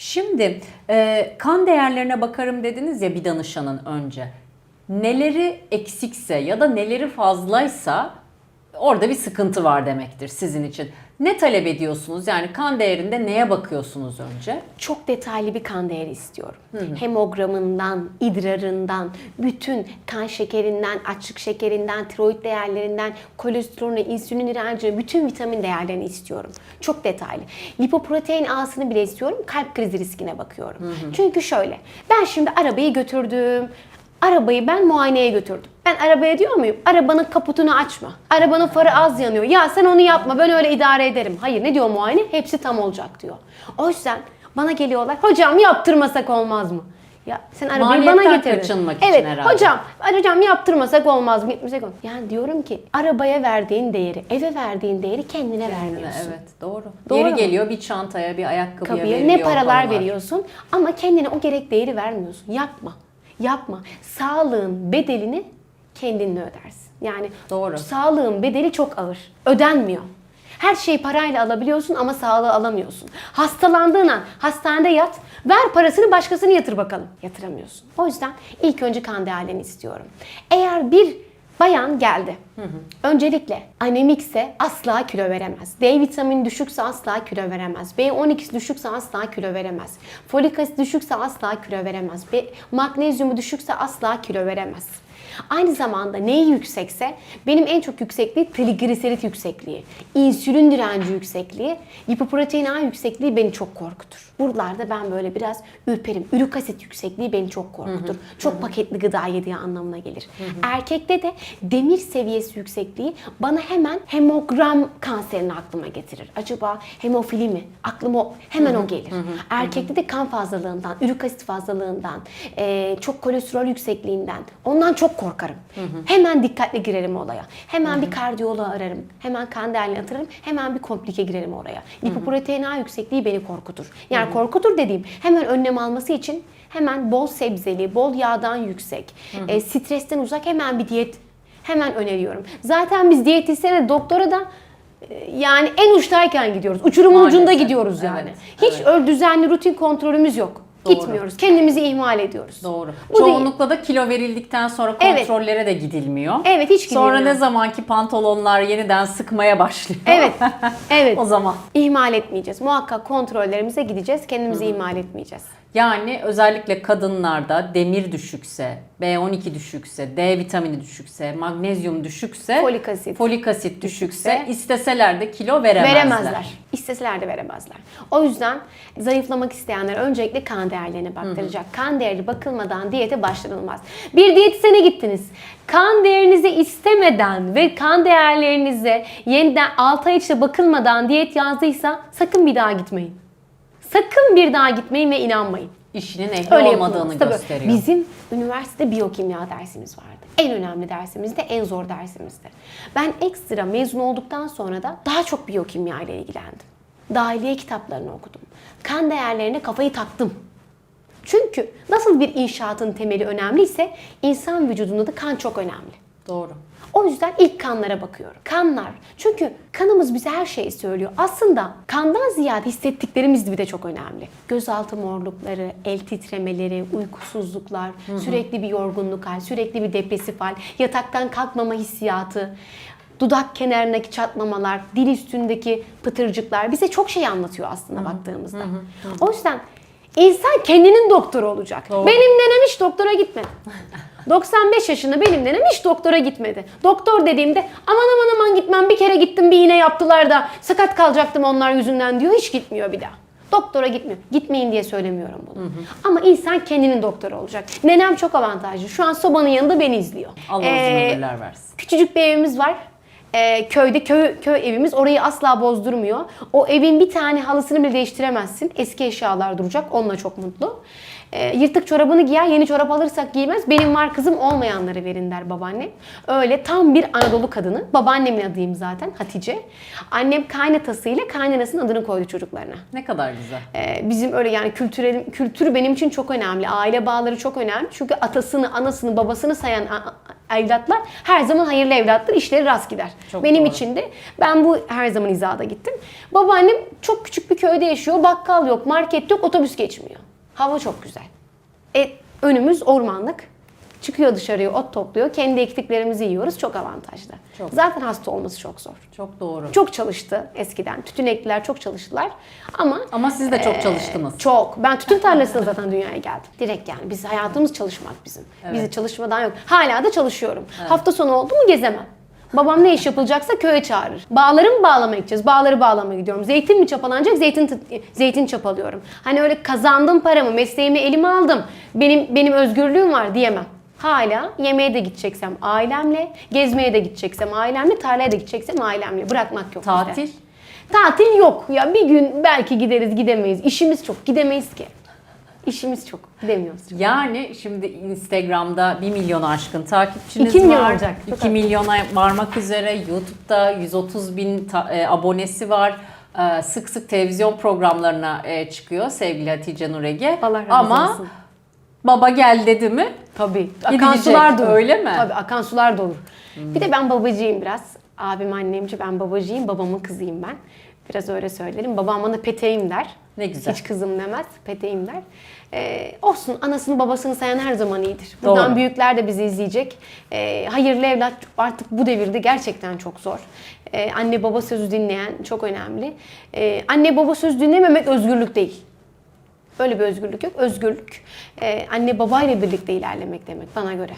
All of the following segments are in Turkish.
Şimdi e, kan değerlerine bakarım dediniz ya bir danışanın önce. Neleri eksikse ya da neleri fazlaysa orada bir sıkıntı var demektir sizin için. Ne talep ediyorsunuz? Yani kan değerinde neye bakıyorsunuz önce? Çok detaylı bir kan değeri istiyorum. Hemogramından, idrarından, bütün kan şekerinden, açlık şekerinden, tiroid değerlerinden, kolesterolüne, insülin direncine, bütün vitamin değerlerini istiyorum. Çok detaylı. Lipoprotein A'sını bile istiyorum. Kalp krizi riskine bakıyorum. Çünkü şöyle, ben şimdi arabayı götürdüm. Arabayı ben muayeneye götürdüm. Ben arabaya diyor muyum? Arabanın kaputunu açma. Arabanın farı az yanıyor. Ya sen onu yapma ben öyle idare ederim. Hayır ne diyor muayene? Hepsi tam olacak diyor. O yüzden bana geliyorlar. Hocam yaptırmasak olmaz mı? Ya sen arabayı bana Maliyetten getirdin. kaçınmak için evet, herhalde. hocam, hocam yaptırmasak olmaz mı? Gitmesek olmaz. Yani diyorum ki arabaya verdiğin değeri, eve verdiğin değeri kendine vermiyorsun. Evet doğru. Doğru Yeri mu? geliyor bir çantaya bir ayakkabıya Kapıya veriliyor ne paralar paralar. veriyorsun ama kendine o gerek değeri vermiyorsun. Yapma. Yapma. Sağlığın bedelini kendinle ödersin. Yani Doğru. sağlığın bedeli çok ağır. Ödenmiyor. Her şeyi parayla alabiliyorsun ama sağlığı alamıyorsun. Hastalandığın an hastanede yat, ver parasını başkasını yatır bakalım. Yatıramıyorsun. O yüzden ilk önce kan değerlerini istiyorum. Eğer bir bayan geldi. Öncelikle anemikse asla kilo veremez. D vitamini düşükse asla kilo veremez. B12 düşükse asla kilo veremez. Folik asit düşükse asla kilo veremez. B, magnezyumu düşükse asla kilo veremez. Aynı zamanda neyi yüksekse benim en çok yüksekliği trigliserit yüksekliği, insülin direnci yüksekliği, lipoprotein A yüksekliği beni çok korkutur. Buralarda ben böyle biraz ürperim. Ürik asit yüksekliği beni çok korkutur. Çok paketli gıda yediği anlamına gelir. Erkekte de demir seviyesi yüksekliği bana hemen hemogram kanserini aklıma getirir. Acaba hemofili mi? Aklıma o- hemen o gelir. Erkekte de kan fazlalığından, ürik asit fazlalığından, çok kolesterol yüksekliğinden ondan çok korkarım. Hemen dikkatli girerim olaya. Hemen bir kardiyoloğu ararım. Hemen kan değerlerini atarım. Hemen bir komplike girerim oraya. Lipoprotein A yüksekliği beni korkutur. Yani korkutur dediğim hemen önlem alması için hemen bol sebzeli, bol yağdan yüksek, e, stresten uzak hemen bir diyet hemen öneriyorum. Zaten biz diyetisyene, doktora da e, yani en uçtayken gidiyoruz. Uçurumun Maalesef. ucunda gidiyoruz yani. Evet, Hiç evet. düzenli rutin kontrolümüz yok. Doğru. Gitmiyoruz. Kendimizi ihmal ediyoruz. Doğru. Bu değil. Çoğunlukla da kilo verildikten sonra Evet. kontrollere de gidilmiyor. Evet, hiç Sonra gidilmiyor. ne zamanki pantolonlar yeniden sıkmaya başlıyor. Evet. Evet. o zaman. İhmal etmeyeceğiz. Muhakkak kontrollerimize gideceğiz. Kendimizi ihmal etmeyeceğiz. Yani özellikle kadınlarda demir düşükse, B12 düşükse, D vitamini düşükse, magnezyum düşükse, Folik asit. folik asit düşükse, Düşükse, isteseler de kilo veremezler. Veremezler. İsteseler de veremezler. O yüzden zayıflamak isteyenler öncelikle kan değerlerine baktıracak. Kan değeri bakılmadan diyete başlanılmaz. Bir diyetisyene gittiniz. Kan değerinizi istemeden ve kan değerlerinize yeniden 6 ay içinde bakılmadan diyet yazdıysa sakın bir daha gitmeyin. Sakın bir daha gitmeyin ve inanmayın. İşinin ehli Öyle olmadığını. Tabii gösteriyor. Bizim üniversitede biyokimya dersimiz vardı. En önemli dersimizde, en zor dersimizdi. Ben ekstra mezun olduktan sonra da daha çok biyokimya ile ilgilendim. Dahiliye kitaplarını okudum. Kan değerlerine kafayı taktım. Çünkü nasıl bir inşaatın temeli önemliyse insan vücudunda da kan çok önemli. Doğru. O yüzden ilk kanlara bakıyorum. Kanlar. Çünkü kanımız bize her şeyi söylüyor. Aslında kandan ziyade hissettiklerimiz bir de çok önemli. Gözaltı morlukları, el titremeleri, uykusuzluklar, sürekli bir yorgunluk hal, sürekli bir depresif hal, yataktan kalkmama hissiyatı, dudak kenarındaki çatlamalar, dil üstündeki pıtırcıklar bize çok şey anlatıyor aslında baktığımızda. O yüzden insan kendinin doktoru olacak. Doğru. Benim nenem hiç doktora gitmedi. 95 yaşında benim nenem hiç doktora gitmedi. Doktor dediğimde aman aman aman gitmem bir kere gittim bir iğne yaptılar da sakat kalacaktım onlar yüzünden diyor. Hiç gitmiyor bir daha. Doktora gitmiyor. Gitmeyin diye söylemiyorum bunu. Ama insan kendinin doktoru olacak. Nenem çok avantajlı. Şu an sobanın yanında beni izliyor. Allah uzun Ee, ömürler versin. Küçücük bir evimiz var. Ee, köyde köy köy evimiz orayı asla bozdurmuyor. O evin bir tane halısını bile değiştiremezsin. Eski eşyalar duracak. Onunla çok mutlu. Ee, yırtık çorabını giyer, yeni çorap alırsak giymez. Benim var kızım olmayanları verin der babaannem. Öyle tam bir Anadolu kadını. Babaannemin adıyım zaten Hatice. Annem kaynatasıyla kaynanasının adını koydu çocuklarına. Ne kadar güzel. Ee, bizim öyle yani kültürel, kültür benim için çok önemli. Aile bağları çok önemli. Çünkü atasını, anasını, babasını sayan evlatlar her zaman hayırlı evlattır. işleri rast gider. Çok Benim doğru. için de ben bu her zaman hizada gittim. Babaannem çok küçük bir köyde yaşıyor. Bakkal yok, market yok, otobüs geçmiyor. Hava çok güzel. E, önümüz ormanlık. Çıkıyor dışarıya ot topluyor. Kendi ektiklerimizi yiyoruz. Çok avantajlı. Çok. Zaten hasta olması çok zor. Çok doğru. Çok çalıştı eskiden. Tütün ektiler, çok çalıştılar. Ama Ama siz de çok ee, çalıştınız. Çok. Ben tütün tarlasında zaten dünyaya geldim. Direkt yani. Biz hayatımız çalışmak bizim. Bizi çalışmadan yok. Hala da çalışıyorum. Hafta sonu oldu mu gezemem. Babam ne iş yapılacaksa köye çağırır. Bağları mı bağlamaya gideceğiz? Bağları bağlamaya gidiyorum. Zeytin mi çapalanacak? Zeytin zeytin çapalıyorum. Hani öyle kazandım paramı, mesleğimi elime aldım. Benim benim özgürlüğüm var diyemem. Hala yemeğe de gideceksem ailemle, gezmeye de gideceksem ailemle, tarlaya da gideceksem ailemle. Bırakmak yok. Tatil? Tatil yok. Ya bir gün belki gideriz gidemeyiz. İşimiz çok gidemeyiz ki. İşimiz çok gidemiyoruz. Yani şimdi Instagram'da 1 milyon aşkın takipçiniz İki milyon var. olacak. Çok 2 milyona varmak üzere. YouTube'da 130 bin e, abonesi var. E, sık sık televizyon programlarına e, çıkıyor sevgili Hatice Nurege. Allah razı Ama olsun. Baba gel dedi mi? Tabii. Akan sular da olur. öyle mi? Tabii akan sular da olur. Bir de ben babacıyım biraz. Abim annemci ben babacıyım. Babamın kızıyım ben. Biraz öyle söylerim. Babam bana peteğim der. Ne güzel. Hiç kızım demez. Peteğim der. Ee, olsun anasını babasını sayan her zaman iyidir. Buradan Doğru. büyükler de bizi izleyecek. Ee, hayırlı evlat artık bu devirde gerçekten çok zor. Ee, anne baba sözü dinleyen çok önemli. Ee, anne baba söz dinlememek özgürlük değil. Böyle bir özgürlük yok. Özgürlük e, anne babayla birlikte ilerlemek demek bana göre.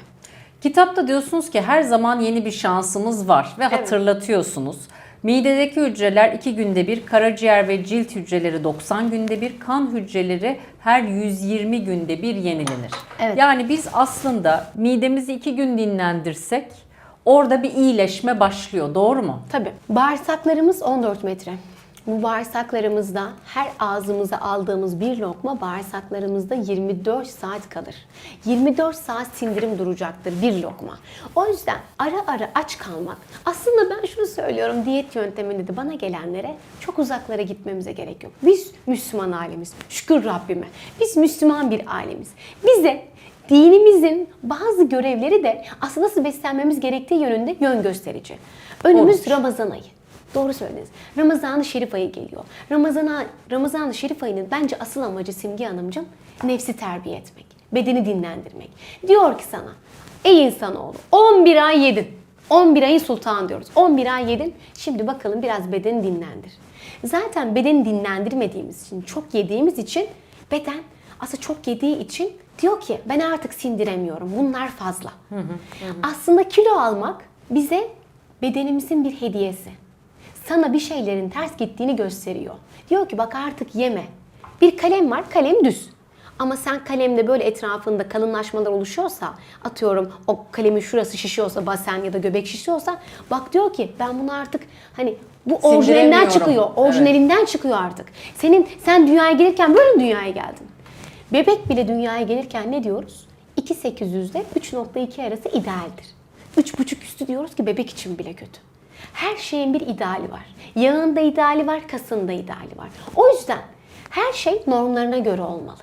Kitapta diyorsunuz ki her zaman yeni bir şansımız var ve Evet. hatırlatıyorsunuz. Midedeki hücreler 2 günde bir, karaciğer ve cilt hücreleri 90 günde bir, kan hücreleri her 120 günde bir yenilenir. Evet. Yani biz aslında midemizi 2 gün dinlendirsek orada bir iyileşme başlıyor. Doğru mu? Tabii. Bağırsaklarımız 14 metre. Bu bağırsaklarımızda her ağzımıza aldığımız bir lokma bağırsaklarımızda 24 saat kalır. 24 saat sindirim duracaktır bir lokma. O yüzden ara ara aç kalmak. Aslında ben şunu söylüyorum diyet yönteminde de bana gelenlere çok uzaklara gitmemize gerek yok. Biz Müslüman ailemiz. Şükür Rabbime. Biz Müslüman bir ailemiz. Bize dinimizin bazı görevleri de aslında nasıl beslenmemiz gerektiği yönünde yön gösterici. Önümüz Olmuş. Ramazan ayı. Doğru söylediniz. Ramazan-ı Şerif ayı geliyor. Ramazan Ramazan-ı Şerif ayının bence asıl amacı Simge Hanımcığım nefsi terbiye etmek. Bedeni dinlendirmek. Diyor ki sana ey insanoğlu 11 ay yedin. 11 ayın sultanı diyoruz. 11 ay yedin. Şimdi bakalım biraz bedeni dinlendir. Zaten bedeni dinlendirmediğimiz için, çok yediğimiz için beden aslında çok yediği için diyor ki ben artık sindiremiyorum. Bunlar fazla. Aslında kilo almak bize bedenimizin bir hediyesi. Sana bir şeylerin ters gittiğini gösteriyor. Diyor ki bak artık yeme. Bir kalem var, kalem düz. Ama sen kalemde böyle etrafında kalınlaşmalar oluşuyorsa, atıyorum o kalemin şurası şişiyorsa, basen ya da göbek şişiyorsa, bak diyor ki ben bunu artık hani bu orijinalinden çıkıyor. Orijinalinden çıkıyor artık. Senin sen dünyaya gelirken böyle mi dünyaya geldin? Bebek bile dünyaya gelirken ne diyoruz? 2.800 ile 3.2 arası idealdir. 3.5 üstü diyoruz ki bebek için bile kötü. Her şeyin bir ideali var. Yağında ideali var, kasında ideali var. O yüzden her şey normlarına göre olmalı.